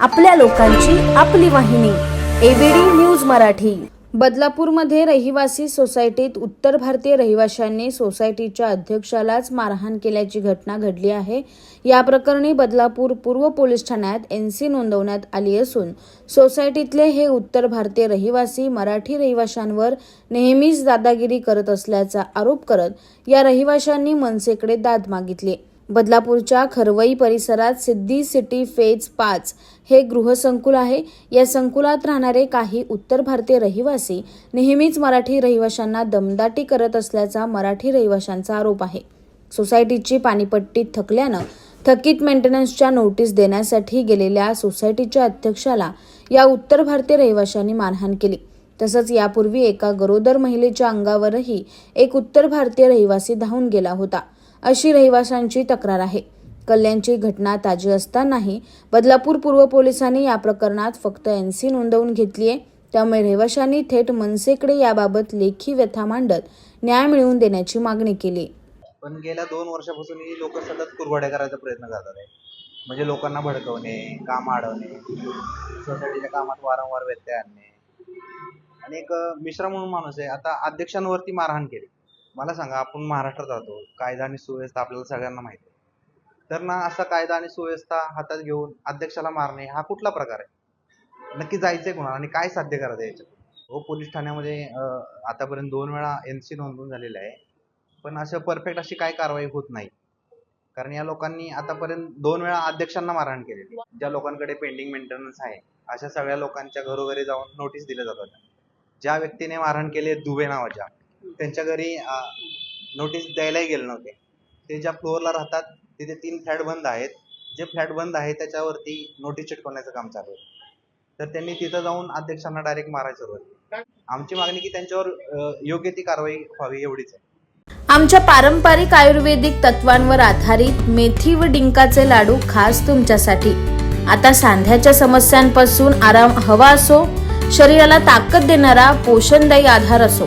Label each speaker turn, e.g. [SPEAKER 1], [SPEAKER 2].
[SPEAKER 1] आपल्या लोकांची आपली वाहिनी एबीडी न्यूज मराठी. बदलापूरमध्ये रहिवासी सोसायटीत उत्तर भारतीय रहिवाशांनी सोसायटीच्या अध्यक्षालाच मारहाण केल्याची घटना घडली आहे. या प्रकरणी बदलापूर पूर्व पोलीस ठाण्यात एनसी नोंदवण्यात आली असून सोसायटीतले हे उत्तर भारतीय रहिवासी मराठी रहिवाशांवर नेहमीच दादागिरी करत असल्याचा आरोप करत या रहिवाशांनी मनसेकडे दाद मागितली. बदलापूरच्या खरवई परिसरात सिद्धी सिटी फेज पाच हे गृहसंकुल आहे. या संकुलात राहणारे काही उत्तर भारतीय रहिवासी नेहमीच मराठी रहिवाशांना दमदाटी करत असल्याचा मराठी रहिवाशांचा आरोप आहे. सोसायटीची पाणीपट्टी थकल्यानं थकीत मेंटेनन्सच्या नोटीस देण्यासाठी गेलेल्या सोसायटीच्या अध्यक्षाला या उत्तर भारतीय रहिवाशांनी मारहाण केली. तसंच यापूर्वी एका गरोदर महिलेच्या अंगावरही एक उत्तर भारतीय रहिवासी धावून गेला होता. अशी रहिवाशांची तक्रार आहे. कल्याणची घटना ताजी असतानाही बदलापूर पूर्व पोलिसांनी या प्रकरणात फक्त एनसी नोंदवून घेतलीय. त्यामुळे रहिवाशांनी थेट मनसेकडे याबाबत लेखी व्यथा मांडत न्याय मिळवून देण्याची मागणी केली.
[SPEAKER 2] पण गेल्या दोन वर्षापासून ही लोक सतत कुरवाड्या करायचा प्रयत्न करतात आहे. म्हणजे लोकांना भडकवणे काम अडवणे सोसायटीच्या कामात वारंवार व्यत्यय आणणे. आणि एक मिश्रा म्हणून माणूस आहे. आता अध्यक्षांवरती मारहाण केली. मला सांगा आपण महाराष्ट्रात राहतो. कायदा आणि सुव्यवस्था आपल्याला सगळ्यांना माहिती आहे. तर ना असा कायदा आणि सुव्यवस्था हातात घेऊन अध्यक्षाला मारणे हा कुठला प्रकार आहे? नक्की जायचंय कोणाला आणि काय साध्य करायचं याच्यात? हो पोलीस ठाण्यामध्ये आतापर्यंत दोन वेळा एन सी नोंदवून झालेली आहे. पण असं परफेक्ट अशी काय कारवाई होत नाही. कारण या लोकांनी आतापर्यंत दोन वेळा अध्यक्षांना मारहाण केलेली. ज्या लोकांकडे पेंडिंग मेंटेनन्स आहे अशा सगळ्या लोकांच्या घरोघरी जाऊन नोटीस दिल्या जातात. ज्या व्यक्तीने मारहाण केली दुबे नावाच्या त्यांच्या घरी नोटीस द्यायलाही गेले नव्हते. ते ज्या फ्लोअरला राहतात तिथे तीन फ्लॅट बंद आहेत. जे फ्लॅट बंद आहे त्याच्यावरती नोटीस चिटकवण्याचं काम चालू आहे. तर त्यांनी तिथं जाऊन अध्यक्षांना डायरेक्ट मारायला सुरुवात आमची मागणी की त्यांच्यावर योग्य ती कारवाई व्हावी एवढीच आहे.
[SPEAKER 1] आमच्या पारंपरिक आयुर्वेदिक तत्वांवर आधारित मेथी व डिंकाचे लाडू खास तुमच्यासाठी. आता सांध्याच्या समस्यांपासून आराम हवा असो शरीराला ताकद देणारा पोषणदायी आधार असो.